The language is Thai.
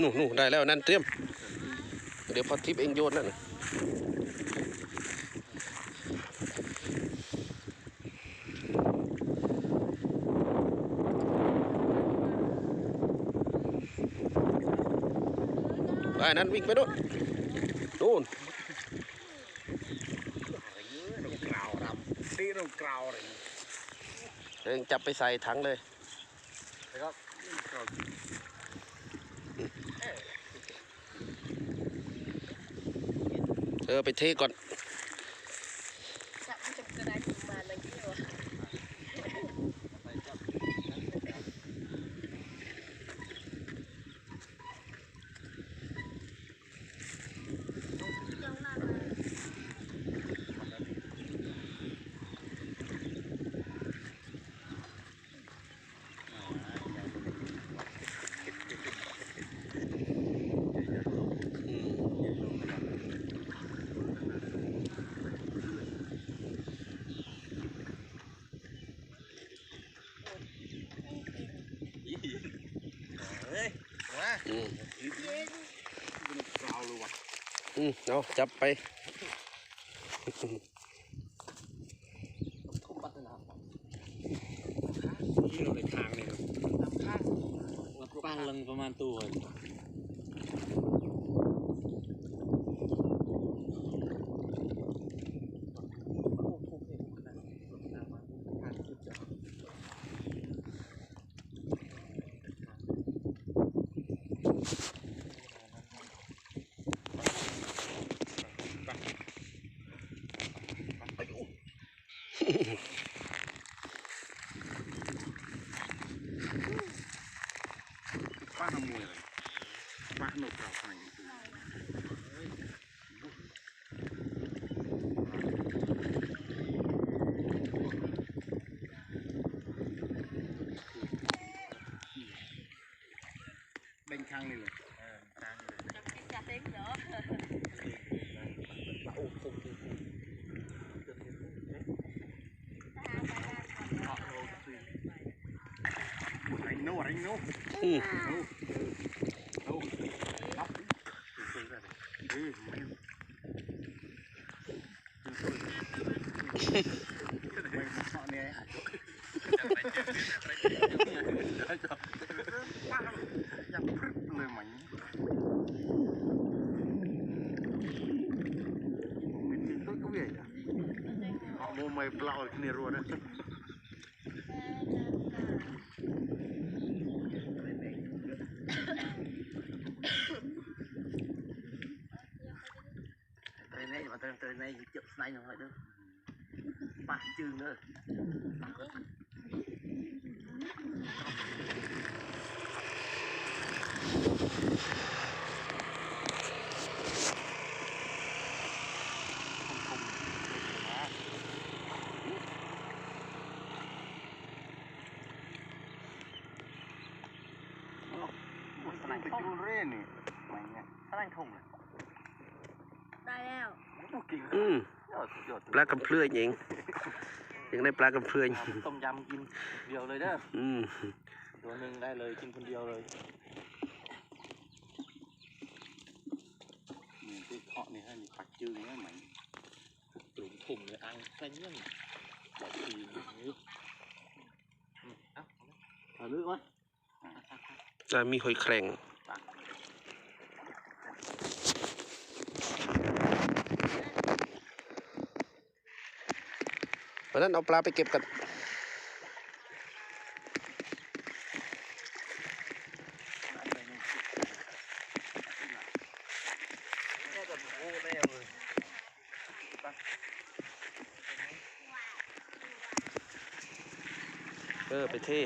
หนูหนูได้แล้วนั่นเตรียม เดี๋ยวพอทิปเองโยนนั่นไปนั่นวิ่งไปโน่นนู่นตีเรากราวอะไรเองจับไปใส่ถังเลย นะครับกราว เออไปเทก่อน จับมันจะกระไดประมาณนั้นกี่วะยังนานเลย อืม เฮ้ยมาอืมกราวเลยว่ะอืมเอาจับไปทุ่มปัตนาที่เราในทางเนี่ยทางข้างปั้นลังประมาณตัว ป้าทำมวยเลยป้าหนุกกราวทางเบ่งข้างนี่เลย จับกินจับเต็งเหรอ ไอ้โน่ไอ้โน่อืมโน่โน่รับเฮ้ยไม่ไទៅនេះមកទៅទៅនេះជិះស្នាញ់ហ្នឹងហើយទៅប៉ះជើងទៅ việc à họ mua mày plau cái này rồi đấy เตยในมาเตยเตยในเจ็บในหน่อยเด้อปากจืงเด้อสนามไปจูเร่นี่ไม่เนี่ยถ้านั่งทงเลยได้แล้วอืมยอดยอดปลากำเพลื่อยเองยังได้ปลากำเพลื่อยต้มยำกินเดียวเลยเด้ออืมตัวหนึ่งได้เลยกินคนเดียวเลยมีที่เขานี่ให้มีปักจืดเนี่ยไหมกลุ่มกลุ่มเลยอังแค่นี้แบบทีนี้เอ้าเอาลึกวะอ่า มีหอยแครงวันนั้นเอาปลาไปเก็บกันเออ ไปเท่